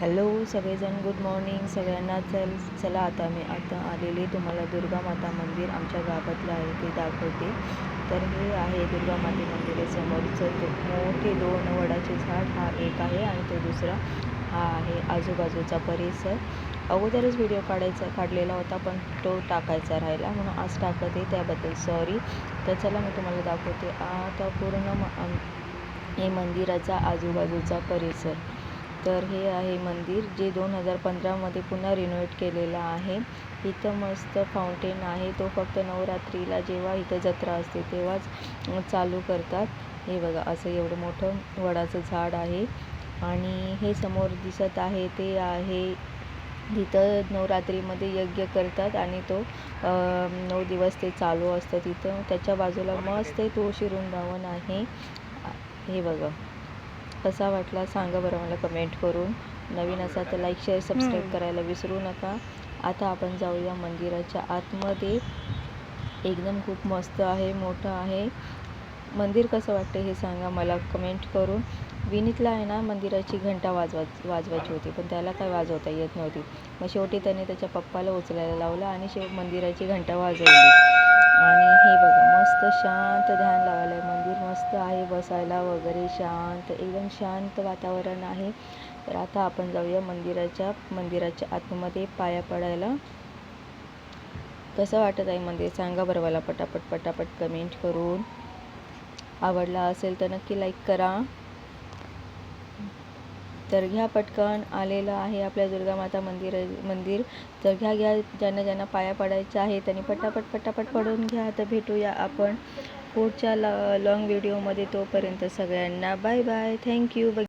Hello सगळेजण good morning. सगळ्यांना चल चला आता मी आता आलेले तुम्हाला दुर्गा माता मंदिर आमच्या गावातलं आहे ते दाखवते. तर हे आहे दुर्गा माते मंदिरासमोरचं मोठे दोन वडाचे झाड हा एक आहे आणि तो दुसरा हा आहे आजूबाजूचा परिसर. अगोदरच व्हिडिओ काढायचा काढलेला होता पण तो टाकायचा राहिला म्हणून आज टाकत आहे त्याबद्दल सॉरी तर चला मी तुम्हाला दाखवते. आता पूर्ण म हे मंदिराचा आजूबाजूचा परिसर. तर हे आहे मंदिर जे दोन हजार पंधरामध्ये पुन्हा रिनोव्हेट केलेलं आहे. इथं मस्त फाउंटेन आहे. तो फक्त नवरात्रीला जेव्हा इथं जत्रा असते तेव्हाच चालू करतात. हे बघा असं एवढं मोठं वडाचं झाड आहे. आणि हे समोर दिसत आहे ते आहे तिथं नवरात्रीमध्ये यज्ञ करतात आणि तो नऊ दिवस ते चालू असतं तिथं. त्याच्या बाजूला मस्त तुळशी वृंदावन आहे. हे बघा. कसा वाटला सांगा बरं मला कमेंट करून. नवीन असा तर लाईक शेअर सबस्क्राईब करायला विसरू नका. आता आपण जाऊया मंदिराच्या आतमध्ये. एकदम खूप मस्त आहे मोठं आहे. मंदिर कसं वाटतं हे सांगा मला कमेंट करून. विनीतला आहे ना मंदिराची घंटा वाजवा वाजवायची होती पण त्याला काय वाजवता येत नव्हती. मग शेवटी त्याने त्याच्या पप्पाला उचलायला लावलं आणि शेव मंदिराची घंटा वाजवली. मस्त शांत ध्यान लावायला आहे मंदिर मस्त आहे बसायला वगैरे शांत एकदम शांत वातावरण आहे. तर आता आपण जाऊया मंदिराच्या मंदिराच्या आतमध्ये पाया पडायला. कसं वाटत आहे मंदिर? सांगा बरं मला पटापट पटापट कमेंट करून. आवडला असेल तर नक्की लाईक करा. तर घ्या पटकन आलेलं आहे आपल्या दुर्गा माता मंदिर मंदिर. तर घ्या घ्या. ज्यांना ज्यांना पाया पडायच्या आहे त्यांनी पटापट पटापट पडून घ्या. तर भेटूया आपण पुढच्या ल लॉंग व्हिडिओमध्ये तोपर्यंत सगळ्यांना बाय बाय थँक्यू